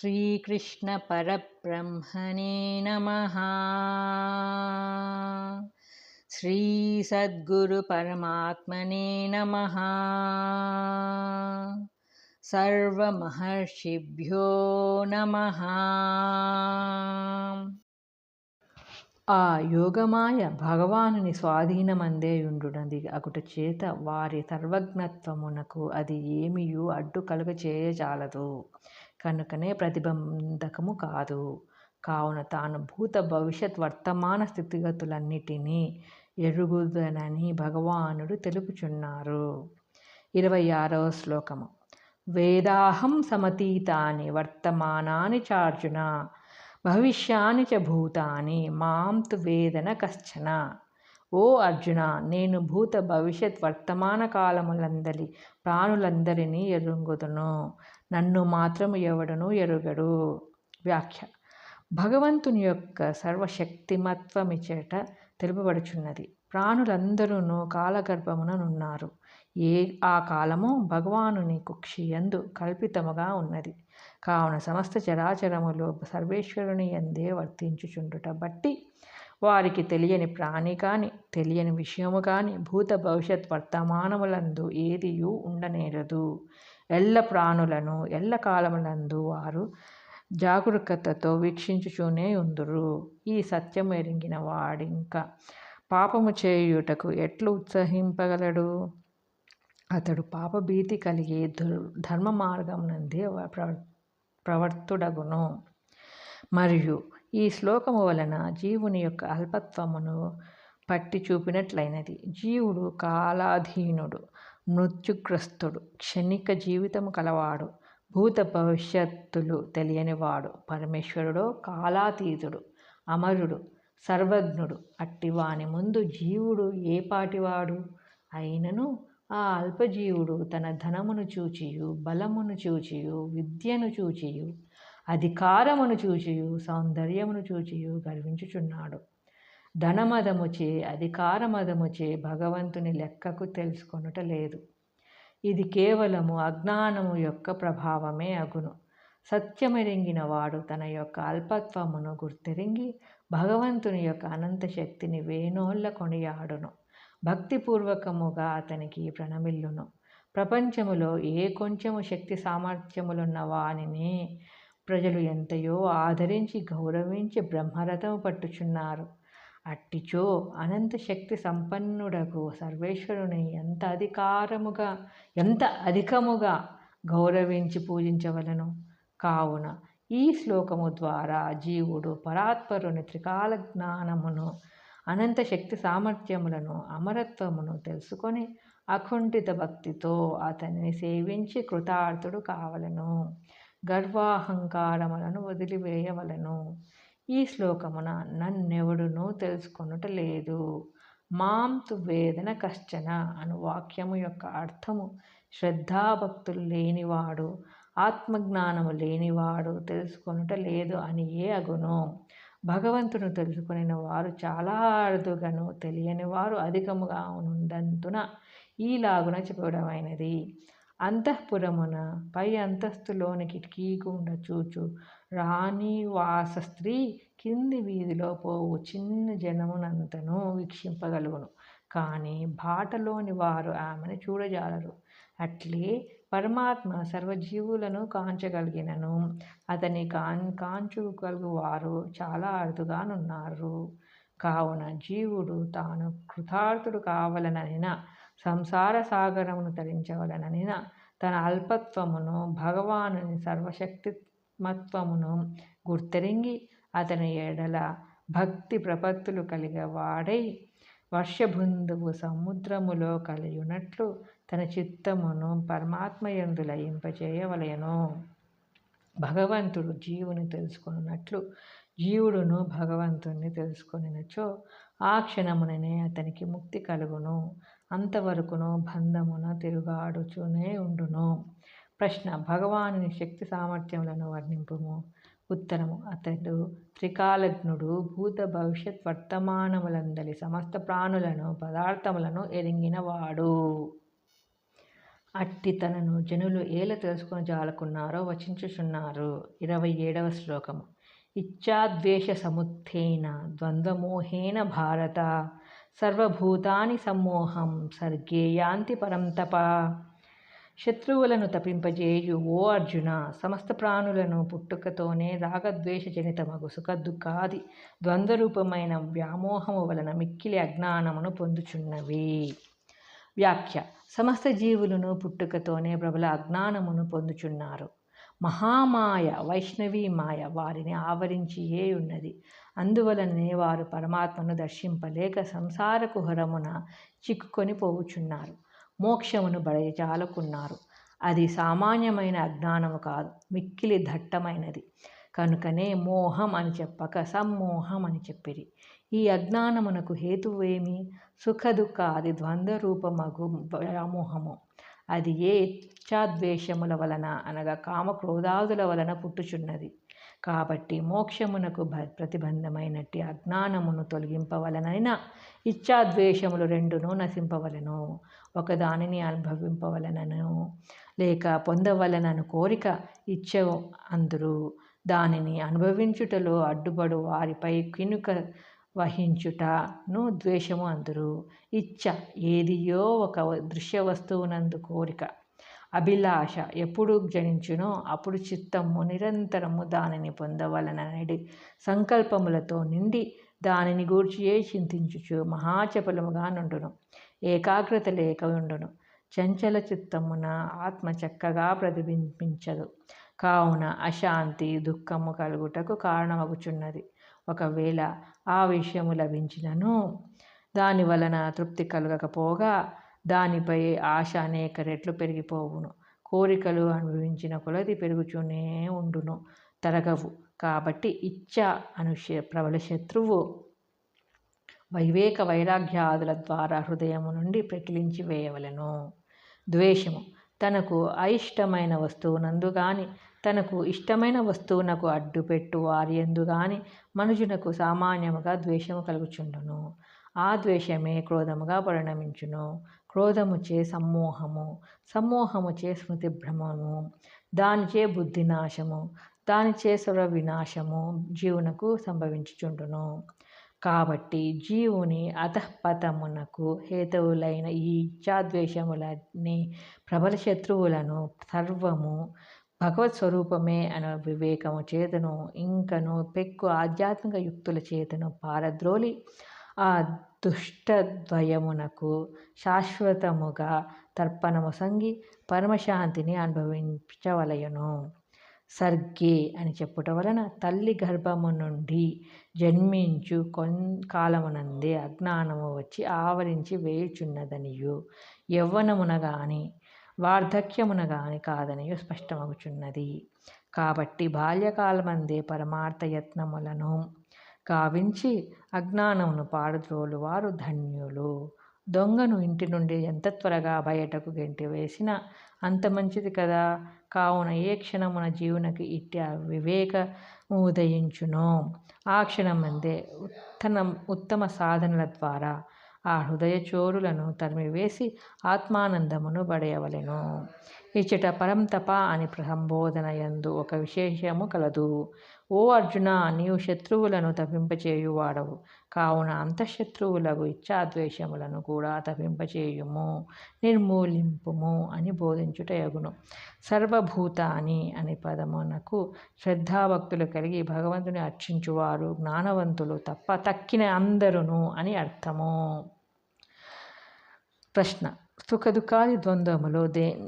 श्रीकृष्णपरब्रह्मणे नमः श्रीसद्गुरुपरमात्मने नमः सर्वमहर्षिभ्यो नमः ఆ యోగమాయ భగవానుని స్వాధీనమందే ఉండునది అగుట చేత వారి సర్వజ్ఞత్వమునకు అది ఏమియు అడ్డు కలుగ చేయజాలదు కనుకనే ప్రతిబంధకము కాదు. కావున తాను భూత భవిష్యత్ వర్తమాన స్థితిగతులన్నిటినీ ఎరుగుదనని భగవానుడు తెలుపుచున్నారు. ఇరవై ఆరవ శ్లోకము. వేదాహం సమతీతాని వర్తమానాని చార్జున భవిష్యాని చ భూతాని మాం తు వేదన కశ్చన. ఓ అర్జున నేను భూత భవిష్యత్ వర్తమాన కాలములందరి ప్రాణులందరినీ ఎరుంగుదును. నన్ను మాత్రము ఎవడను ఎరుగడు. వ్యాఖ్య. భగవంతుని యొక్క సర్వశక్తిమత్వమిచేట తెలుపబడుచున్నది. ప్రాణులందరూ కాలగర్భముననున్నారు ఏ ఆ కాలము భగవానుని కుక్షియందు కల్పితముగా ఉన్నది. కావున సమస్త చరాచరములు సర్వేశ్వరుని ఎందే వర్తించుచుండుట బట్టి వారికి తెలియని ప్రాణి కాని తెలియని విషయము కాని భూత భవిష్యత్ వర్తమానములందు ఏదియూ ఉండనేరదు. ఎల్ల ప్రాణులను ఎల్ల కాలములందు వారు జాగరూకతతో వీక్షించుచూనే ఉందురు. ఈ సత్యం ఎరిగిన వాడింకా పాపము చేయుటకు ఎట్లు ఉత్సహింపగలడు? అతడు పాపభీతి కలిగి ధర్మ మార్గం నుండి ప్రవర్తుడగును. మరియు ఈ శ్లోకము వలన జీవుని యొక్క అల్పత్వమును పట్టి చూపినట్లయినది జీవుడు కాలాధీనుడు. మృత్యుగ్రస్తుడు క్షణిక జీవితము కలవాడు భూత భవిష్యత్తులు తెలియనివాడు పరమేశ్వరుడు కాలాతీతుడు అమరుడు సర్వజ్ఞుడు అట్టివాని ముందు జీవుడు ఏపాటివాడు అయినను ఆ అల్పజీవుడు తన ధనమును చూచియు బలమును చూచియు విద్యను చూచియు అధికారమును చూచియు సౌందర్యమును చూచియు గర్వించుచున్నాడు. ధనమదముచే అధికారమదముచే భగవంతుని లెక్కకు తెలుసుకొనుట లేదు. ఇది కేవలము అజ్ఞానము యొక్క ప్రభావమే అగును. సత్యమెరింగిన వాడు తన యొక్క అల్పత్వమును గుర్తెరింగి భగవంతుని యొక్క అనంత శక్తిని వేణోళ్ళ కొనియాడును. భక్తిపూర్వకముగా అతనికి ప్రణమిల్లును. ప్రపంచములో ఏ కొంచెము శక్తి సామర్థ్యములున్న వానిని ప్రజలు ఎంతయో ఆదరించి గౌరవించి బ్రహ్మరథము పట్టుచున్నారు. అట్టిచో అనంత శక్తి సంపన్నుడకు సర్వేశ్వరుని ఎంత అధికారముగా ఎంత అధికముగా గౌరవించి పూజించవలను. కావున ఈ శ్లోకము ద్వారా జీవుడు పరాత్పరుని త్రికాల జ్ఞానమును అనంత శక్తి సామర్థ్యములను అమరత్వమును తెలుసుకొని అకుంఠిత భక్తితో అతనిని సేవించి కృతార్థుడు కావలను. గర్వాహంకారములను వదిలివేయవలను. ఈ శ్లోకమున నన్నెవడునూ తెలుసుకొనుట లేదు. మాంతు వేదన కశ్చన అను వాక్యము యొక్క అర్థము శ్రద్ధాభక్తులు లేనివాడు ఆత్మజ్ఞానము లేనివాడు తెలుసుకొనుట లేదు అని ఏ అగును. భగవంతును తెలుసుకుని వారు చాలా అరుదుగాను తెలియని వారు అధికముగా ఉండంతున ఈలాగున చెప్పడమైనది అంతఃపురమున పై అంతస్తులోని కిటికీ గుండా చూచు రాణి వాస స్త్రీ కింది వీధిలో పోవు చిన్న జనమునంతను వీక్షింపగలుగును. కానీ బాటలోని వారు ఆమెను చూడజాలరు. అట్లే పరమాత్మ సర్వజీవులను కాంచగలిగినను. అతని కాన్ కాంచుగలుగు వారు చాలా అరుదుగానున్నారు. కావున జీవుడు తాను కృతార్థుడు కావలననిన సంసార సాగరమును తరించవలననిన తన అల్పత్వమును భగవానుని మత్వమును గుర్తెరింగి అతని ఎడల భక్తి ప్రపత్తులు కలిగవాడై వర్షబుందువు సముద్రములో కలియునట్లు తన చిత్తమును పరమాత్మయందు లయింపచేయవలయను భగవంతుడు జీవుని తెలుసుకున్నట్లు జీవుడును భగవంతుణ్ణి తెలుసుకొనినచో ఆ క్షణముననే అతనికి ముక్తి కలుగును. అంతవరకును బంధమున తిరుగాడుచునే ఉండును. ప్రశ్న. భగవానుని శక్తి సామర్థ్యములను వర్ణింపుము. ఉత్తరము. అతడు త్రికాలజ్ఞుడు భూత భవిష్యత్ వర్తమానములందలి సమస్త ప్రాణులను పదార్థములను ఎరింగినవాడు. అట్టి తనను జనులు ఏల తెలుసుకుని జాలకున్నారో వచించుచున్నారు. ఇరవై ఏడవ శ్లోకము. ఇచ్ఛాద్వేష సముత్థేన ద్వంద్వమోహేన భారత. సర్వభూతాని సమ్మోహం సర్గే యాంతి తప శత్రువులను తపింపజేయు ఓ అర్జున! సమస్త ప్రాణులను పుట్టుకతోనే రాగద్వేషజనితమగు సుఖ దుఃఖాది ద్వంద్వరూపమైన వ్యామోహము వలన మిక్కిలి అజ్ఞానమును పొందుచున్నవి. వ్యాఖ్య. సమస్త జీవులను పుట్టుకతోనే ప్రబల అజ్ఞానమును పొందుచున్నారు. మహామాయ వైష్ణవీ మాయ వారిని ఆవరించి ఏ ఉన్నది అందువలనే వారు పరమాత్మను దర్శింపలేక సంసార కుహరమున చిక్కుకొని పోవుచున్నారు. మోక్షమును బడయచాలకున్నారు అది సామాన్యమైన అజ్ఞానము కాదు మిక్కిలి దట్టమైనది. కనుకనే మోహం అని చెప్పక సమ్మోహం అని చెప్పిరి. ఈ అజ్ఞానమునకు హేతువేమి? సుఖ అది ద్వంద్వ రూపమగు వ్యామోహము. అది ఏ ఇచ్చాద్వేషముల వలన అనగా కామక్రోధాదుల వలన పుట్టుచున్నది. కాబట్టి మోక్షమునకు ప్రతిబంధమైనట్టి అజ్ఞానమును తొలగింపవలనైన ఇచ్చాద్వేషములు రెండును నశింపవలను. ఒకదానిని అనుభవింపవలనను లేక పొందవలనను కోరిక ఇచ్చ అందరూ. దానిని అనుభవించుటలో అడ్డుపడు వారిపై కినుక వహించుటను ద్వేషము అందరు. ఇచ్చ ఏదియో ఒక దృశ్య వస్తువునందు కోరిక. అభిలాష ఎప్పుడు జనించునో అప్పుడు చిత్తము నిరంతరము దానిని పొందవలనడి సంకల్పములతో నిండి దానిని గూర్చియే చింతించుచు మహాచపలముగా నుండును. ఏకాగ్రత లేక ఉండును. చంచల చిత్తమున ఆత్మ చక్కగా ప్రతిబింబించదు. కావున అశాంతి దుఃఖము కలుగుటకు కారణమగుచున్నది. ఒకవేళ ఆ విషయము లభించినను దాని వలన తృప్తి కలగకపోగా దానిపై ఆశ అనేక రెట్లు పెరిగిపోవును. కోరికలు అనుభవించిన కొలది పెరుగుతూనే ఉండును. తరగవు. కాబట్టి ఇచ్చ అను ప్రబల శత్రువు వైవేక వైరాగ్యాదుల ద్వారా హృదయము నుండి ప్రకిలించి వేయవలను. ద్వేషము. తనకు అయిష్టమైన వస్తువునందు కానీ తనకు ఇష్టమైన వస్తువునకు అడ్డుపెట్టు వారియందు గాని కానీ మనుషునకు సామాన్యముగా ద్వేషము కలుగుచుండును. ఆ ద్వేషమే క్రోధముగా పరిణమించును. క్రోధముచే సమ్మోహము. సమ్మోహముచే స్మృతి భ్రమము. దానిచే బుద్ధి నాశము. దానిచే స్వర వినాశము జీవునకు సంభవించుచుండును. కాబట్టి జీవుని అధఃపతమునకు హేతువులైన ఈ ఇచ్ఛాద్వేషములని ప్రబల శత్రువులను సర్వము భగవత్ స్వరూపమే అనే వివేకము చేతను ఇంకను పెక్కు ఆధ్యాత్మిక యుక్తుల చేతను పారద్రోలి ఆ దుష్టద్వయమునకు శాశ్వతముగా తర్పణము సంగి పరమశాంతిని అనుభవించవలయను సర్గే అని చెప్పుట వలన తల్లి గర్భము నుండి జన్మించు కొన్ కాలమునందే అజ్ఞానము వచ్చి ఆవరించి వేయుచున్నదనియు. యవ్వనమున గాని వార్ధక్యమున గాని కాదనియు స్పష్టమగుచున్నది. కాబట్టి బాల్యకాలమందే పరమార్థ యత్నములను గావించి అజ్ఞానమును పారద్రోలు వారు ధన్యులు. దొంగను ఇంటి నుండి ఎంత త్వరగా బయటకు గెంటి వేసినా అంత మంచిది కదా. కావున ఏ క్షణమున జీవునకి ఇట్టి వివేక ఉదయించును. ఆ క్షణమందే ఉత్తమ ఉత్తమ సాధనల ద్వారా ఆ హృదయ చోరులను తరిమివేసి ఆత్మానందమును పడేయవలెను. ఇచ్చట పరంతప అని సంబోధన యందు ఒక విశేషము కలదు. ఓ అర్జున నీవు శత్రువులను తప్పింపచేయువాడవు. కావున అంతఃశత్రువులకు ఇచ్చాద్వేషములను కూడా తప్పింపచేయుము నిర్మూలింపుము అని బోధించుట యగును. సర్వభూతాని అనే పదమునకు శ్రద్ధాభక్తులు కలిగి భగవంతుని అర్చించువారు జ్ఞానవంతులు తప్ప తక్కిన అందరును అని అర్థము. ప్రశ్న. సుఖదుఖాది ద్వంద్వములో దే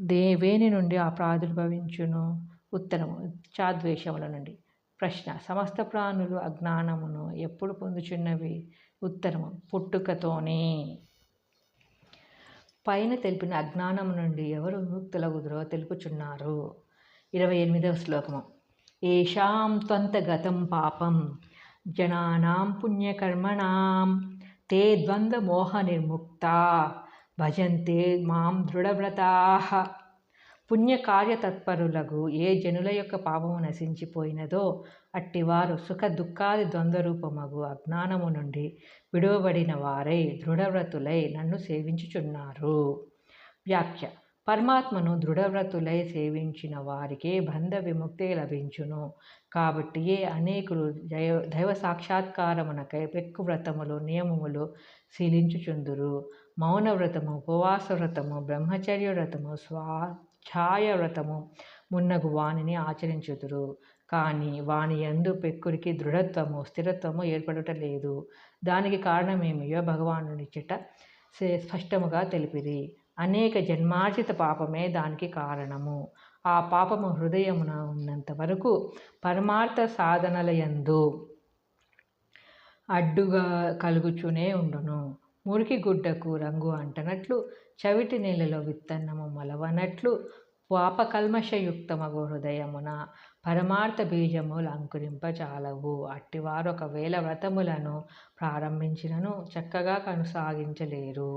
దేవేని నుండి ఆ ప్రాదుర్భవించును. ఉత్తరము చాద్వేషముల నుండి. ప్రశ్న సమస్త ప్రాణులు అజ్ఞానమును ఎప్పుడు పొందుచున్నవి? ఉత్తరము పుట్టుకతోనే. పైన తెలిపిన అజ్ఞానము నుండి ఎవరు విముక్తులగుదురో తెలుపుచున్నారు. ఇరవై ఎనిమిదవ శ్లోకము. ఏషాం త్వంతగతం పాపం జనానాం పుణ్యకర్మణాం తే ద్వంద్వమోహ నిర్ముక్తా. భజంతే మాం దృఢవ్రతా. పుణ్యకార్యతత్పరులకు ఏ జనుల యొక్క పాపము నశించిపోయినదో అట్టివారు సుఖ దుఃఖాది ద్వంద్వరూపమగు అజ్ఞానము నుండి విడువబడిన వారై దృఢవ్రతులై నన్ను సేవించుచున్నారు. వ్యాఖ్య. పరమాత్మను దృఢవ్రతులై సేవించిన వారికే బంధ విముక్తి లభించును. కాబట్టియే అనేకులు దైవ దైవ సాక్షాత్కారమునకై పెక్కు వ్రతములు నియమములు శీలించుచుందురు. మౌన వ్రతము ఉపవాస వ్రతము బ్రహ్మచర్య వ్రతము స్వాఛాయ వ్రతము మున్నగు వానిని ఆచరించుదురు. కానీ వాని యందు పెక్కుడికి దృఢత్వము స్థిరత్వము ఏర్పడట లేదు. దానికి కారణమేమియో భగవానునిచ్చట స్పష్టముగా తెలిపిరి. అనేక జన్మార్జిత పాపమే దానికి కారణము. ఆ పాపము హృదయమున ఉన్నంత వరకు పరమార్థ సాధనలయందు అడ్డుగా కలుగుచునే ఉండును. మురికి గుడ్డకు రంగు అంటనట్లు చవిటి నీళ్ళలో విత్తన్నము మలవనట్లు పాపకల్మషయుక్తమగు హృదయమున పరమార్థ బీజములు అంకురింపచాలవు అట్టివారు ఒకవేళ వ్రతములను ప్రారంభించినను చక్కగా కొనసాగించలేరు.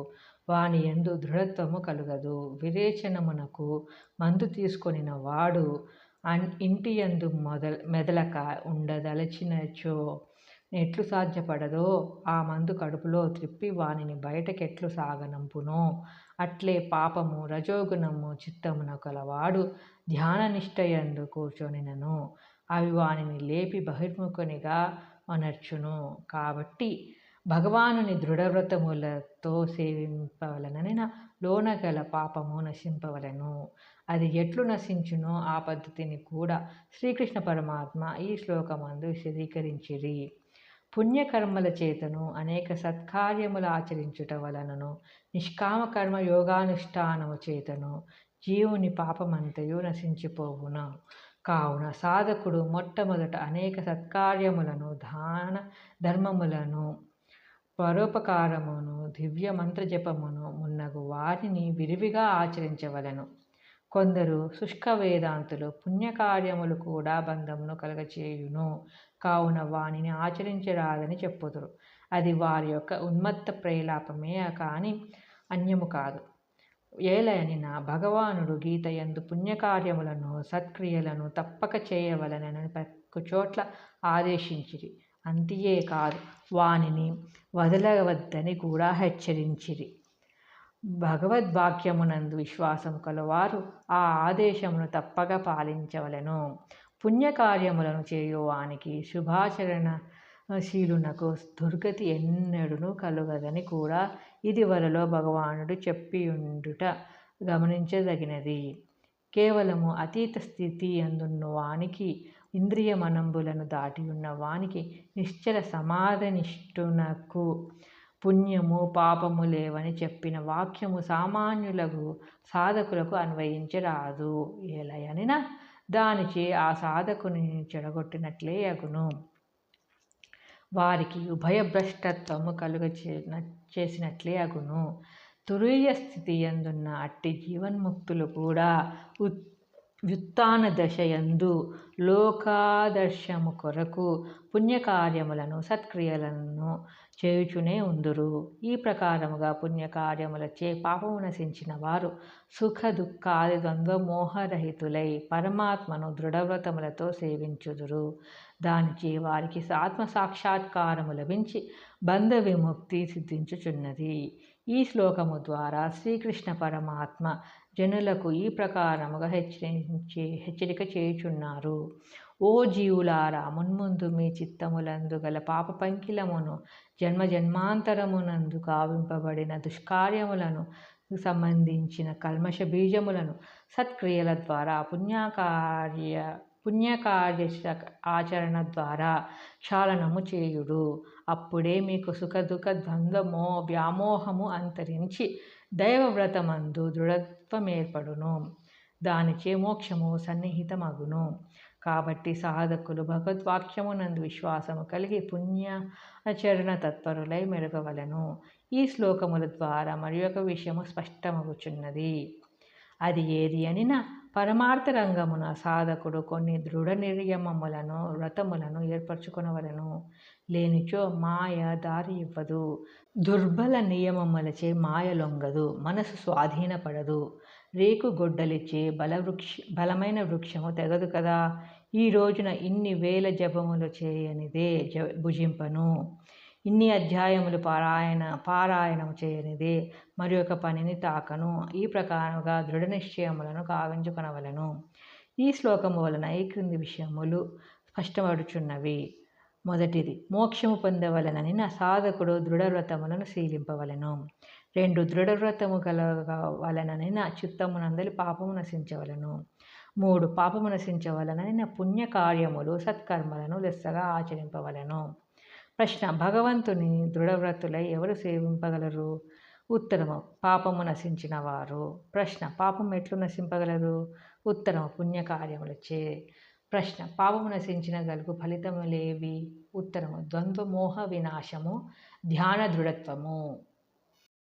వాని ఎందు దృఢత్వము కలుగదు. విరేచనమునకు మందు తీసుకొనిన వాడు అన్ ఇంటి ఎందు మొదల మెదలక ఉండదలచినచో ఎట్లు సాధ్యపడదో ఆ మందు కడుపులో త్రిప్పి వానిని బయటకెట్లు సాగనంపును. అట్లే పాపము రజోగుణము చిత్తమున కలవాడు ధ్యాన నిష్టయందు కూర్చొనినను. అవి వానిని లేపి బహిర్ముఖునిగా అనర్చును. కాబట్టి భగవానుని దృఢవ్రతములతో సేవింపవలనని లోన గల పాపము నశింపవలను. అది ఎట్లు నశించునో ఆ పద్ధతిని కూడా శ్రీకృష్ణ పరమాత్మ ఈ శ్లోకమందు విశదీకరించిరి పుణ్యకర్మల చేతను అనేక సత్కార్యములు ఆచరించుట వలనను నిష్కామ కర్మ యోగానుష్ఠానము చేతను జీవుని పాపమంతయు నశించిపోవున. కావున సాధకుడు మొట్టమొదట అనేక సత్కార్యములను దాన ధర్మములను పరోపకారమును దివ్య మంత్రజపమును మున్నగు వారిని విరివిగా ఆచరించవలను. కొందరు శుష్క వేదాంతులు పుణ్యకార్యములు కూడా బంధమును కలగచేయును. కావున వానిని ఆచరించరాదని చెప్పుదురు. అది వారి యొక్క ఉన్మత్త ప్రేలాపమే కాని అన్యము కాదు. ఏలయనిన భగవానుడు గీత ఎందు పుణ్యకార్యములను సత్క్రియలను తప్పక చేయవలనని పక్కు చోట్ల ఆదేశించిరి. అంతియే కాదు. వానిని వదలవద్దని కూడా హెచ్చరించిరి. భగవద్వాక్యమునందు విశ్వాసం కలవారు ఆ ఆదేశమును తప్పక పాలించవలను. పుణ్యకార్యములను చేయువానికి శుభాచరణ శీలునకు దుర్గతి ఎన్నడూను కలుగదని కూడా ఇదివరలో భగవానుడు చెప్పియుండుట గమనించదగినది. కేవలము అతీత స్థితి అందున్న వానికి ఇంద్రియ మనంబులను దాటి ఉన్న వానికి నిశ్చల సమాధనిష్ఠునకు పుణ్యము పాపము లేవని చెప్పిన వాక్యము సామాన్యులకు సాధకులకు అన్వయించరాదు. ఎలయనినా దానిచే ఆ సాధకుని చెడగొట్టినట్లే అగును. వారికి ఉభయభ్రష్టత్వము కలుగ చేసినట్లే అగును. తురీయ స్థితి ఎందున్న అట్టి జీవన్ముక్తులు కూడా వ్యుత్న దశయందు లోకాదర్శము కొరకు పుణ్యకార్యములను సత్క్రియలను చేయుచునే ఉందురు. ఈ ప్రకారముగా పుణ్యకార్యములచే పాపము నశించిన వారు సుఖ దుఃఖాది ద్వంద్వమోహరహితులై పరమాత్మను దృఢవ్రతములతో సేవించుదురు. దానిచే వారికి ఆత్మ సాక్షాత్కారము లభించి బంధ విముక్తి సిద్ధించుచున్నది. ఈ శ్లోకము ద్వారా శ్రీకృష్ణ పరమాత్మ జనులకు ఈ ప్రకారముగా హెచ్చరించి హెచ్చరిక చేయుచున్నారు. ఓ జీవులారా మున్ముందు మీ చిత్తములందు గల పాప పంకిలమును జన్మ జన్మాంతరమునందు కావింపబడిన దుష్కార్యములను సంబంధించిన కల్మష బీజములను సత్క్రియల ద్వారా పుణ్యకార్య పుణ్యకార్య ఆచరణ ద్వారా క్షాళనము చేయుడు. అప్పుడే మీకు సుఖదుఖ ద్వంద్వమో వ్యామోహము అంతరించి దైవవ్రతమందు దృఢత్వమేర్పడును. దానిచే మోక్షము సన్నిహితమగును. కాబట్టి సాధకులు భగవద్వాక్యమునందు విశ్వాసము కలిగి పుణ్య ఆచరణ తత్పరులై మెరగవలను ఈ శ్లోకముల ద్వారా మరి ఒక విషయము స్పష్టమగుచున్నది. అది ఏది అనినా పరమార్థ రంగమున సాధకుడు కొన్ని దృఢ నిర్యమములను వ్రతములను ఏర్పరచుకునవలను. లేనిచో మాయ దారి ఇవ్వదు. దుర్బల నియమములచే మాయ లొంగదు. మనసు స్వాధీనపడదు. రేకు గొడ్డలిచ్చే బలవృక్ష బలమైన వృక్షము తెగదు కదా. ఈ రోజున ఇన్ని వేల జపములు చేయనిదే జ భుజింపను. ఇన్ని అధ్యాయములు పారాయణ పారాయణం చేయనిదే మరి ఒక పనిని తాకను. ఈ ప్రకారముగా దృఢ నిశ్చయములను కావించుకొనవలను ఈ శ్లోకము వలన ఈ క్రింది విషయములు స్పష్టపడుచున్నవి. మొదటిది మోక్షము పొందవలనని నా సాధకుడు దృఢవ్రతములను శీలింపవలను. రెండు దృఢవ్రతము కలగవలనని నా చిత్తమునందలి పాపము నశించవలను. మూడు పాపము నశించవలనని నా పుణ్యకార్యములు సత్కర్మలను లెస్సగా ఆచరింపవలను. ప్రశ్న భగవంతుని దృఢవ్రతులై ఎవరు సేవింపగలరు? ఉత్తరము పాపము నశించిన వారు. ప్రశ్న పాపం ఎట్లు నశింపగలరు ఉత్తరము పుణ్యకార్యములచే. ప్రశ్న పాపము నశించిన గలుగు ఫలితములేవి? ఉత్తరము ద్వంద్వమోహ వినాశము ధ్యాన దృఢత్వము.